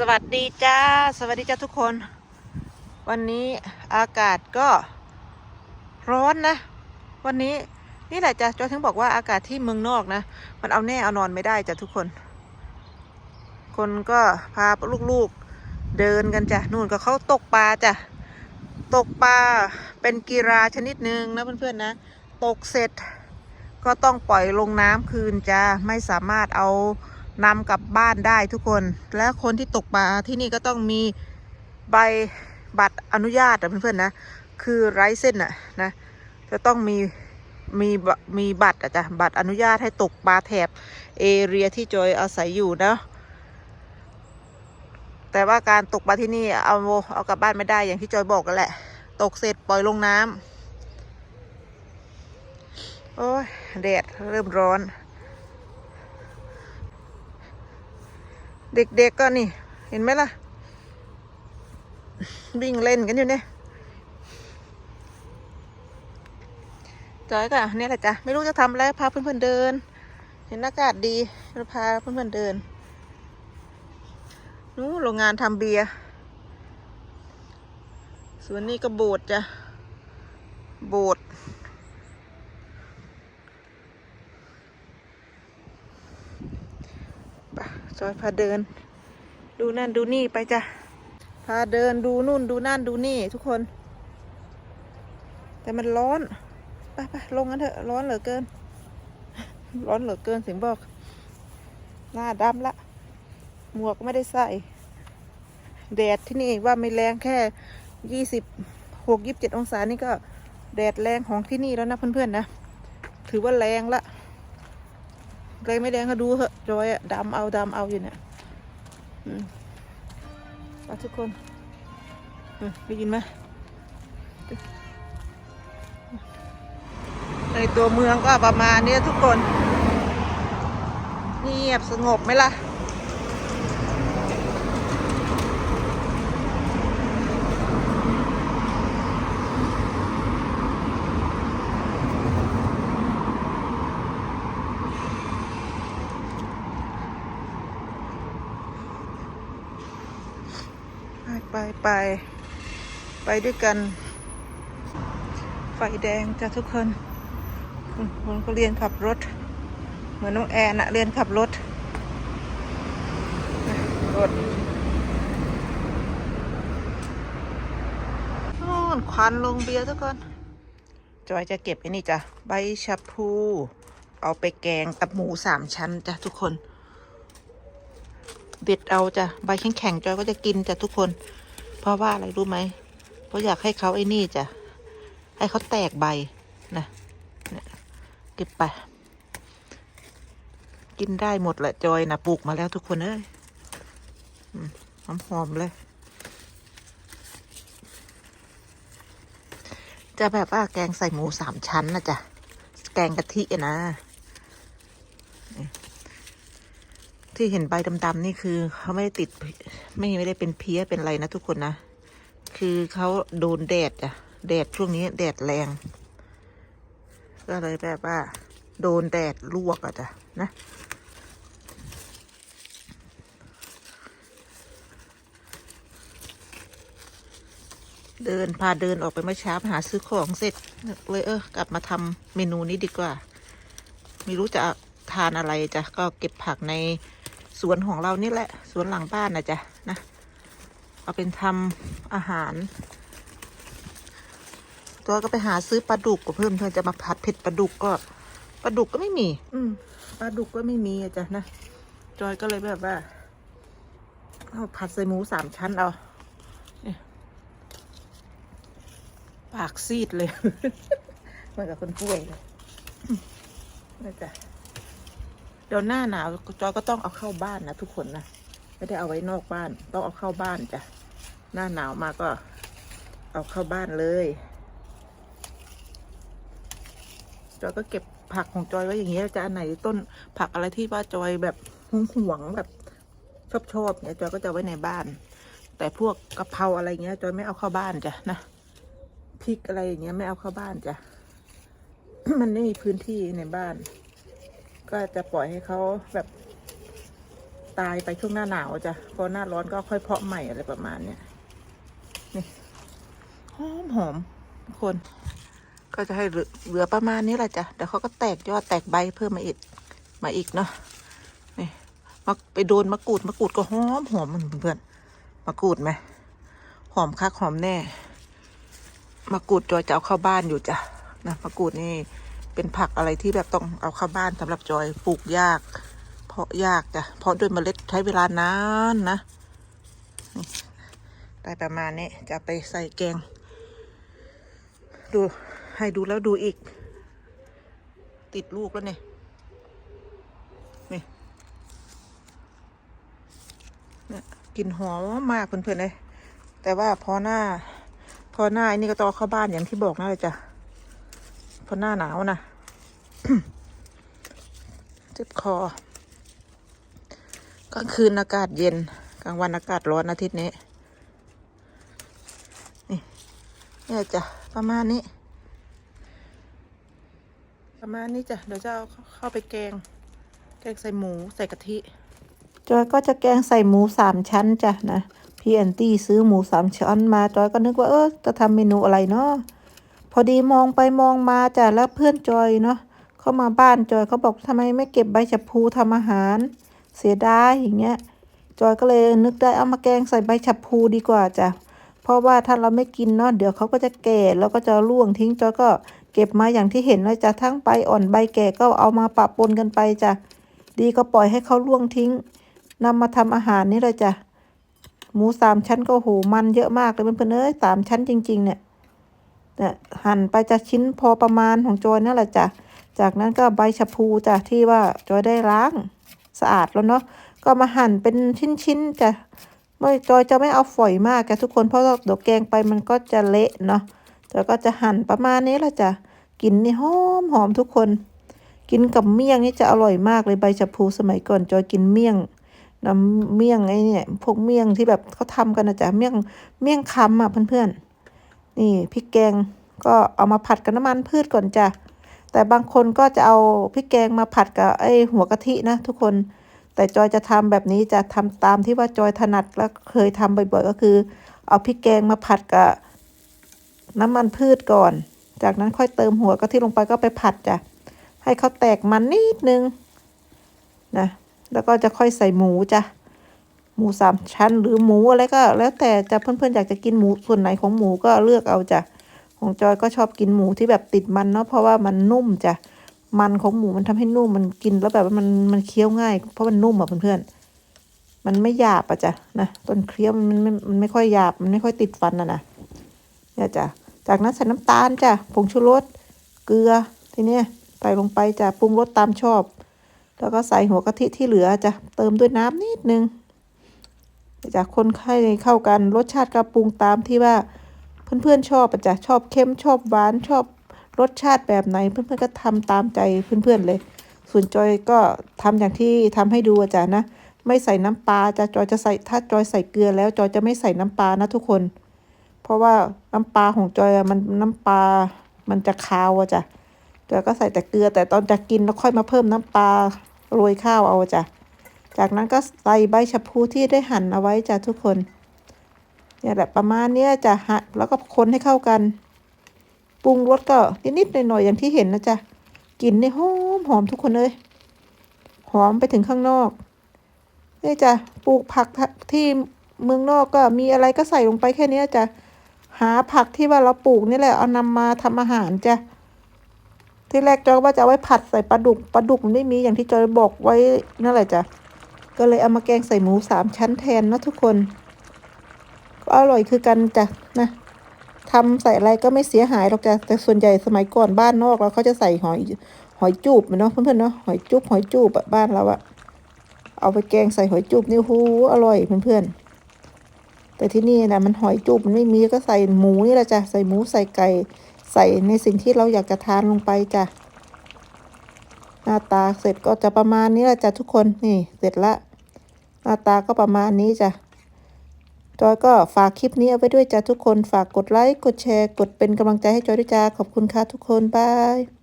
สวัสดีจ้า สวัสดีจ้าทุกคน วันนี้อากาศก็ร้อนนะ วันนี้นี่แหละจ้ะจอยถึงบอกว่าอากาศที่เมืองนอกนะ มันเอาแน่เอานอนไม่ได้จ้ะทุกคน คนก็พาลูกๆเดินกันจ้ะนู่นก็เขาตกปลาจ้ะตกปลาเป็นกีฬาชนิดหนึ่งนะเพื่อนๆนะ ตกเสร็จก็ต้องปล่อยลงน้ำคืนจ้าไม่สามารถเอา นำกลับบ้านได้ทุกคน และคนที่ตกปลาที่นี่ก็ต้องมีใบบัตรอนุญาตอะเพื่อนๆนะ คือไรเส้นอะนะ จะต้องมีมีบมีบัตรอะจ้ะบัตรอนุญาตให้ตกปลาแถบเอเรียที่จอยอาศัยอยู่นะ แต่ว่าการตกปลาที่นี่เอาเอากลับบ้านไม่ได้อย่างที่จอยบอกกันแหละ ตกเสร็จปล่อยลงน้ำโอ้ยแดดเริ่มร้อน เด็กๆก็นี่ เห็นไหมล่ะ วิ่งเล่นกันอยู่เนี่ยจอยก็เนี่ยแหละจ้ะไม่รู้จะทำอะไรพาเพื่อนๆเดิน เห็นอากาศดีก็พาเพื่อนๆเดินนู้โรงงานทำเบียร์ส่วนนี้ก็โบสจ้ะโบสถ์ ไปจ อยพาเดิน ดูนั่นดูนี่ไปจ้ะพาเดินดูนู่นดูนั่นดูนี่ทุกคน แต่มันร้อนไปไปลงกันเถอะร้อนเหลือเกิน ร้อนเหลือเกินเสียงบอก หน้าดำละ หมวกไม่ได้ใส่ แดดที่นี่ว่าไม่แรงแค่ยี่สิบหกยิบเจ็ดองศานี่ก็แดดแรงของที่นี่แล้วนะเพื่อนๆนะ ถือว่าแรงละ แรงไม่แรงก็ดูเหอะจอยอะดำเอาดำเอาอยู่เนี่ยมไปทุกคนได้ยินไหมในตัวเมืองก็ประมาณเนี้ยทุกคน เงียบสงบไหมล่ะ ไปไป ไป ไปด้วยกัน ไฟแดงจ้ะทุกคนอืมมันก็เรียนขับรถ เหมือนน้องแอนอะเรียนขับรถนะรถโน่นควันลงเบียร์ทุกคนจอยจะเก็บไอ้นี่จ้ะใบชะพู เอาไปแกงกับหมูสามชั้นจ้ะทุกคน เด็ดเอาจ้ะใบแข็งๆจอยก็จะกินจ้ะทุกคน เพราะว่าอะไรรู้ไหมเพราะอยากให้เขาไอ้นี่จ้ะให้เขาแตกใบนะเนี่ยเก็บไป กินได้หมดแหละจอยนะปลูกมาแล้วทุกคนเอ้ยอืมหอมๆเลย จะแบบว่าแกงใส่หมูสามชั้นนะจ๊ะ แกงกะทิอะนะ ที่เห็นใบดำๆนี่คือเขาไม่ได้ติดไม่ไม่ได้เป็นเพี้ยเป็นอะไรนะทุกคนนะ คือเขาโดนแดดอะแดดช่วงนี้แดดแรง ก็เลยแบบว่า โดนแดดลวกอะจ้ะนะเดินพาเดินออกไปเมื่อเช้าไปหาซื้อของเสร็จเลยเออกลับมาทำเมนูนี้ดีกว่า ไม่รู้จะทานอะไรจ้ะก็เก็บผักใน สวนของเรานี่แหละ สวนหลังบ้านนะจ๊ะนะเอาเป็นทำอาหาร ตัวก็ไปหาซื้อปลาดุกกับเพิ่มเพื่อจะมาผัดเผ็ดปลาดุกก็ปลาดุกก็ไม่มี อืมปลาดุกก็ไม่มีอะจ้ะนะจอยก็เลยแบบว่าเอาผัดใส่หมูสามชั้นเอาเปากซีดเลย เหมือนกับคนป่วยเลยนะจ๊ะ เดี๋ยวหน้าหนาวจอยก็ต้องเอาเข้าบ้านนะทุกคนนะไม่ได้เอาไว้นอกบ้าน ต้องเอาเข้าบ้านจ้ะหน้าหนาวมาก็ เอาเข้าบ้านเลยจอยก็เก็บผักของจอยไว้อย่างเงี้ยจะอันไหนต้นผักอะไรที่ว่าจอยแบบหวงหวงแบบชอบชอบเนี่ยจอยก็จะไว้ในบ้าน แต่พวกกะเพราอะไรเงี้ยจอยไม่เอาเข้าบ้านจ้ะนะพริกอะไรอย่างเงี้ยไม่เอาเข้าบ้านจ้ะมันไม่มีพื้นที่ในบ้าน ก็จะปล่อยให้เขาแบบตายไปช่วงหน้าหนาวจ้ะ พอหน้าร้อนก็ค่อยเพาะใหม่อะไรประมาณเนี้ย นี่หอมหอมทุกคน ก็จะให้เหลือประมาณนี้แหละจ้ะ เดี๋ยวเขาก็แตกยอดแตกใบเพิ่มมาอีก มาอีกเนาะ นี่มาไปโดนมะกรูดมะกรูดก็หอมหอมเพื่อนมะกรูดไหม หอมคักหอมแน่ มะกรูดจอยจะเอาเข้าบ้านอยู่จ้ะนะมะกรูดนี่ เป็นผักอะไรที่แบบต้องเอาเข้าบ้านสำหรับจอยปลูกยาก เพราะยากจ้ะเพราะด้วยเมล็ดใช้เวลานานนะได้ประมาณนี้จะไปใส่แกง ดูให้ดูแล้วดูอีก ติดลูกแล้วเนี่ยนี่เนี่ยกลิ่นหอมมากเพื่อนๆเลยแต่ว่าพอหน้า พอหน้าอ้นี่ก็ต้องเข้าบ้านอย่างที่บอกนั่นเลยจ้ะ พอหน้าหนาวนะเจ็บคอกลางคืนอากาศเย็น กลางวันอากาศร้อนอาทิตย์นี้ นี่เนี่ยจ้ะประมาณนี้ ประมาณนี้จ้ะ เดี๋ยวจะเอาเข้าไปแกง แกงใส่หมูใส่กะทิจอยก็จะแกงใส่หมูสามชั้นจ้ะนะ พี่แอนตี้ซื้อหมูสามชั้นมา จอยก็นึกว่าเออจะทำเมนูอะไรเนาะ อดีมองไปมองมาจ้ะแล้วเพื่อนจอยเนาะเข้ามาบ้านจอยเขาบอกทำไมไม่เก็บใบชะพูทำอาหาร เสียดายอย่างเงี้ย จอยก็เลยนึกได้เอามาแกงใส่ใบชะพูดีกว่าจ้ะเพราะว่าถ้าเราไม่กินเนาะเดี๋ยวเขาก็จะแก่แล้วก็จะร่วงทิ้งจอยก็เก็บมาอย่างที่เห็นเลยจ้ะทั้งใบอ่อนใบแก่ก็เอามาปะปนกันไปจ้ะดีก็ปล่อยให้เขาร่วงทิ้งนำมาทำอาหารนี่เลยจ้ะหมูสามชั้นก็โหมันเยอะมากเลยเพื่อนๆเอ้ยสามชั้นจริง ๆ เนี่ย หั่นไปจะชิ้นพอประมาณของจอยนั่นแหละจ้ะ จากนั้นก็ใบชะพูจ้ะที่ว่าจอยได้ล้างสะอาดแล้วเนาะ ก็มาหั่นเป็นชิ้นๆจ้ะไม่จอยจะไม่เอาฝอยมากแกทุกคนเพราะว่าเดี๋ยวแกงไปมันก็จะเละเนาะจอยก็จะหั่นประมาณนี้แหละจ้ะกินนี่หอมหอมทุกคน กินกับเมี่ยงนี่จะอร่อยมากเลยใบชะพูสมัยก่อนจอยกินเมี่ยงน้ำเมี่ยงไอ้เนี่ยพวกเมี่ยงที่แบบเขาทำกันนะจ๊ะเมี่ยงเมี่ยงคำอะเพื่อนๆ นี่พริกแกงก็เอามาผัดกับน้ำมันพืชก่อนจ้ะแต่บางคนก็จะเอาพริกแกงมาผัดกับไอ้หัวกะทินะทุกคนแต่จอยจะทำแบบนี้จะทำตามที่ว่าจอยถนัดและเคยทำบ่อยๆก็คือ เอาพริกแกงมาผัดกับน้ำมันพืชก่อน จากนั้นค่อยเติมหัวกะทิลงไปก็ไปผัดจ้ะให้เขาแตกมันนิดนึงนะแล้วก็จะค่อยใส่หมูจ้ะ หมูสามชั้นหรือหมูอะไรก็ แล้วแต่จะเพื่อนๆอยากจะกินหมูส่วนไหนของหมูก็เลือกเอาจ้ะของจอยก็ชอบกินหมูที่แบบติดมันเนาะเพราะว่ามันนุ่มจ้ะมันของหมูมันทำให้นุ่มมันกินแล้วแบบว่ามันมันเคี้ยวง่าย เพราะมันนุ่มอะเพื่อนๆมันไม่หยาบอะจ้ะนะต้นเคี้ยวมันมันมันไม่ค่อยหยาบมันไม่ค่อยติดฟันนะนะเนี่ยจ้ะจากนั้นใส่น้ำตาลจ้ะผงชูรสเกลือทีเนี้ยใส่ลงไปจ้ะปรุงรสตามชอบ แล้วก็ใส่หัวกะทิที่เหลือจ้ะเติมด้วยน้ำนิดนึง จ้ะคนให้เข้ากันรสชาติก็ปรุงตามที่ว่าเพื่อนๆชอบอะจ้ะชอบเค็มชอบหวานชอบรสชาติแบบไหน เพื่อนๆก็ทำตามใจเพื่อนๆเลย ส่วนจอยก็ทำอย่างที่ทำให้ดูอาจารย์นะ ไม่ใส่น้ำปลาจะจอยจะใส่ถ้าจอยใส่เกลือแล้วจอยจะไม่ใส่น้ำปลานะทุกคน เพราะว่าน้ำปลาของจอยมันน้ำปลามันจะคาวอะจ้ะจอยก็ใส่แต่เกลือแต่ตอนจะกินแล้วค่อยมาเพิ่มน้ำปลาโรยข้าวเอาจ้ะ จากนั้นก็ใส่ใบชะพูที่ได้หั่นเอาไว้จ้ะทุกคนเนี่ยแหละประมาณเนี้ยจะหั่นแล้วก็คนให้เข้ากัน ปรุงรสก็นิดๆหน่อยๆอย่างที่เห็นนะจ๊ะกลิ่นนี่หอมหอมทุกคนเลยหอมไปถึงข้างนอกนี่จ้ะปลูกผักที่เมืองนอกก็มีอะไรก็ใส่ลงไปแค่เนี้ยจ้ะหาผักที่ว่าเราปลูกนี่แหละเอานำมาทำอาหารจ้ะที่แรกจอยว่าจะไว้ผัดใส่ปลาดุกปลาดุกมันไม่มีอย่างที่จอยบอกไว้นั่นแหละจ้ะ ก็เลยเอามาแกงใส่หมูสามชั้นแทนนะทุกคน ก็อร่อยคือกันจ้ะนะทำใส่อะไรก็ไม่เสียหายหรอกจ้ะแต่ส่วนใหญ่สมัยก่อนบ้านนอกเราเขาจะใส่หอยหอยจูบเนาะเพื่อนๆเนาะหอยจุบหอยจูบบ้านเราอะเอาไปแกงใส่หอยจูบนี่หูอร่อยเพื่อนๆแต่ที่นี่นะมันหอยจูบมันไม่มีก็ใส่หมูนี่แหละจ้ะใส่หมูใส่ไก่ใส่ในสิ่งที่เราอยากจะทานลงไปจ้ะหน้าตาเสร็จก็จะประมาณนี้แหละจ้ะทุกคนนี่เสร็จละ หน้าตาก็ประมาณนี้จ้ะจอยก็ฝากคลิปนี้เอาไว้ด้วยจ้ะทุกคนฝากกดไลค์กดแชร์ กดเป็นกำลังใจให้จอยด้วยจ้าขอบคุณค่ะทุกคนบาย